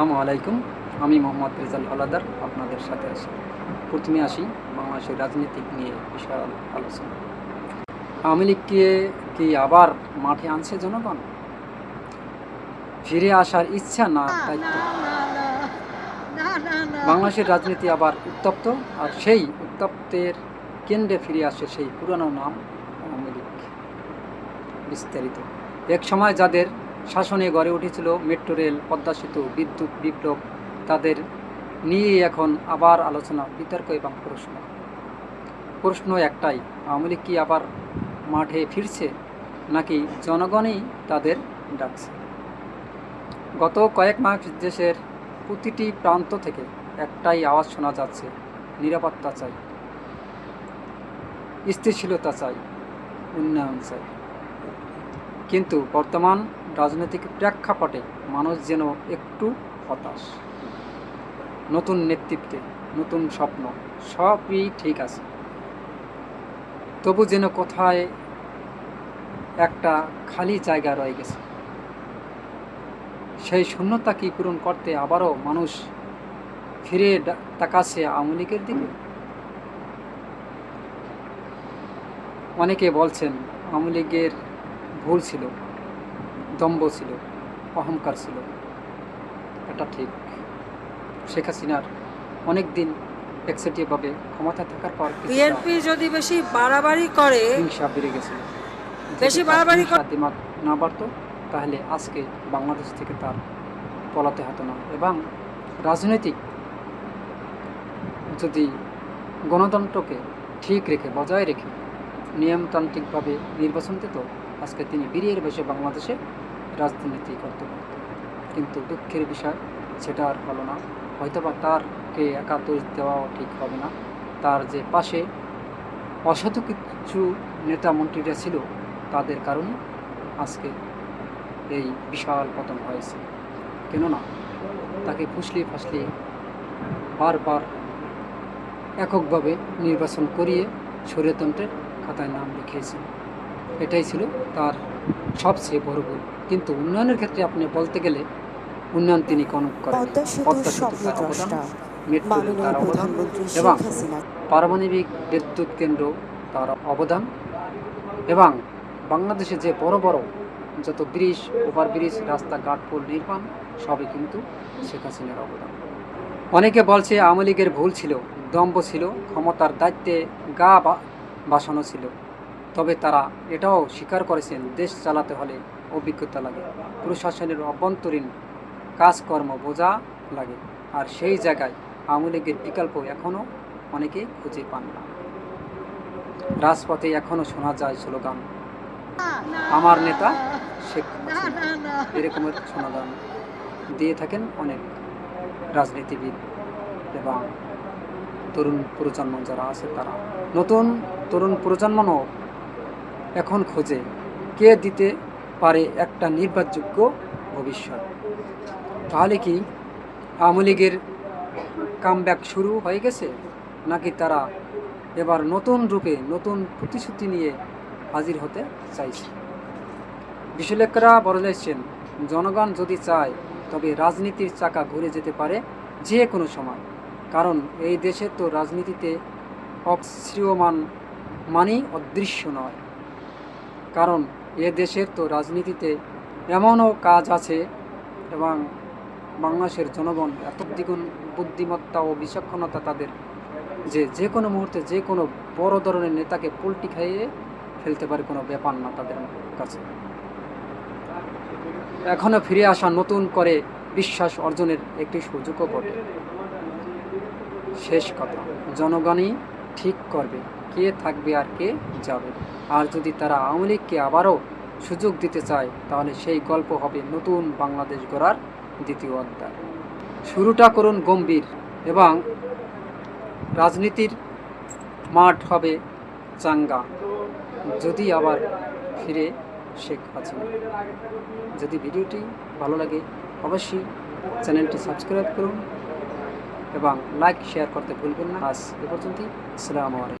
আসসালামু আলাইকুম। আমি মোহাম্মদ রেজাল হালাদার আপনাদের সাথে আছি। প্রথমে আসি বাংলাদেশের রাজনীতিক নিয়ে বিশাল আলোচনা। আওয়ামী লীগকে কি আবার মাঠে আনছে জনগণ? ফিরে আসার ইচ্ছা না দায়িত্ব বাংলাদেশের রাজনীতি আবার উত্তপ্ত, আর সেই উত্তপ্তের কেন্দ্রে ফিরে আসে সেই পুরানো নাম আওয়ামী লীগ। বিস্তারিত। এক সময় যাদের শাসনে গড়ে উঠেছিল মেট্রো রেল, পদ্মা সেতু, বিদ্যুৎ, বিপ্লব। তাদের নিয়ে এখন আবার আলোচনা, বিতর্ক এবং প্রশ্ন। প্রশ্ন একটাই, আওয়ামী লীগ কি আবার মাঠে ফিরছে, নাকি জনগণই তাদের ডাকছে? গত কয়েক মাস দেশের প্রতিটি প্রান্ত থেকে একটাই আওয়াজ শোনা যাচ্ছে, নিরাপত্তা চাই, স্থিতিশীলতা চাই, উন্নয়ন চাই। কিন্তু বর্তমান রাজনৈতিক প্রেক্ষাপটে মানুষ যেন একটু হতাশ। নতুন নেতৃত্বে, নতুন স্বপ্ন, সবই ঠিক আছে। তবু যেন কোথায় একটা খালি জায়গা রয়ে গেছে। সেই শূন্যতা কি পূরণ করতে আবারও মানুষ ফিরে তাকাচ্ছে আওয়ামী লীগের দিকে? অনেকে বলছেন আওয়ামী লীগের ভুল ছিল। দম্ভ ছিল অহংকার ছিল। এটা ঠিক। শেখ হাসিনার অনেক দিন একচেটিয়াভাবে ক্ষমতা থাকার পর বিএনপি যদি বেশি বাড়াবাড়ি করে হিংসা বেড়ে গেছিল। বেশি বাড়াবাড়ি দিমাগ না বাড়তো তাহলে আজকে বাংলাদেশ থেকে তার পলাতে হতো না। এবং রাজনৈতিক যদি গণতন্ত্রকে ঠিক রেখে বজায় রেখে নিয়মতান্ত্রিকভাবে নির্বাচন দিত আজকে তিনি বীরের বেশে বাংলাদেশে রাজনীতি করতে পারত। কিন্তু দুঃখের বিষয়, সেটা আর হলো না। হয়তোবা তারকে একা দোষ দেওয়াও ঠিক হবে না। তার যে পাশে অসাধু কিছু নেতা মন্ত্রীরা ছিল, তাদের কারণে আজকে এই বিশাল পতন হয়েছে। কেননা, তাকে ফুসলিয়ে ফাসলিয়ে বারবার এককভাবে নির্বাচন করিয়ে স্বৈরতন্ত্রের খাতায় নাম লিখিয়েছেন এটাই ছিল তার সবচেয়ে বড় ভুল। কিন্তু উন্নয়নের ক্ষেত্রে আপনি বলতে গেলে উন্নয়ন তিনি কোন করেন। পদ্মা সেতু তার অবদান মেট্রো তার অবদান এবং পারমাণবিক বিদ্যুৎ কেন্দ্র তার অবদান এবং বাংলাদেশে যে বড় বড় যত ব্রিজ ওভার ব্রিজ রাস্তাঘাট পুল নির্মাণ সবই কিন্তু শেখ হাসিনার অবদান। অনেকে বলছে আওয়ামী লীগের ভুল ছিল দম্ভ ছিল ক্ষমতার দায়িত্বে গা বা- বাসানো ছিল। তবে তারা এটাও স্বীকার করেছেন, দেশ চালাতে হলে অভিজ্ঞতা লাগে, প্রশাসনের অভ্যন্তরীণ কাজকর্ম বোঝা লাগে, আর সেই জায়গায় আওয়ামী লীগের বিকল্প এখনও অনেকে খুঁজে পান না। রাজপথে এখনও শোনা যায় স্লোগান, আমার নেতা শেখ এরকমের সমাধান দিয়ে থাকেন অনেক রাজনীতিবিদ এবং তরুণ প্রজন্ম যারা আছে তারা। নতুন তরুণ প্রজন্মও এখন খোঁজে কে দিতে পারে একটা নির্ভরযোগ্য ভবিষ্যৎ। তাহলে কি আওয়ামী লীগের কামব্যাক শুরু হয়ে গেছে? নাকি তারা এবার নতুন রূপে নতুন প্রতিশ্রুতি নিয়ে হাজির হতে চাইছে? বিশ্লেষকরা বলেছেন, জনগণ যদি চায়, তবে রাজনীতির চাকা ঘুরে যেতে পারে যে কোনো সময়। কারণ এই দেশে তো রাজনীতিতে অশ্রিয়মান মানেই অদৃশ্য নয়। কারণ এ দেশের তো রাজনীতিতে এমনও কাজ আছে এবং বাংলাদেশের জনগণ এত দ্বিগুণ বুদ্ধিমত্তা ও বিচক্ষণতা তাদের যে যে কোনো মুহূর্তে যে কোনো বড় ধরনের নেতাকে পোল্টি খাইয়ে ফেলতে পারে কোনো ব্যাপার না তাদের কাছে। এখনও ফিরে আসা নতুন করে বিশ্বাস অর্জনের একটি সুযোগও বটে। শেষ কথা, জনগণই ঠিক করবে, কে থাকবে আর কে যাবে। আর যদি তারা আওয়ামী লীগকে আবারও সুযোগ দিতে চায়, তাহলে সেই গল্প হবে নতুন বাংলাদেশ গড়ার দ্বিতীয় অধ্যায়। শুরুটা করুন গম্ভীর এবং রাজনীতির মাঠ হবে চাঙ্গা। যদি আবার ফিরে শেখ হাসিনা। যদি ভিডিওটি ভালো লাগে, অবশ্যই চ্যানেলটি সাবস্ক্রাইব করুন এবং লাইক, শেয়ার করতে ভুলবেন না। আজ এ পর্যন্তই। আসসালামু আলাইকুম।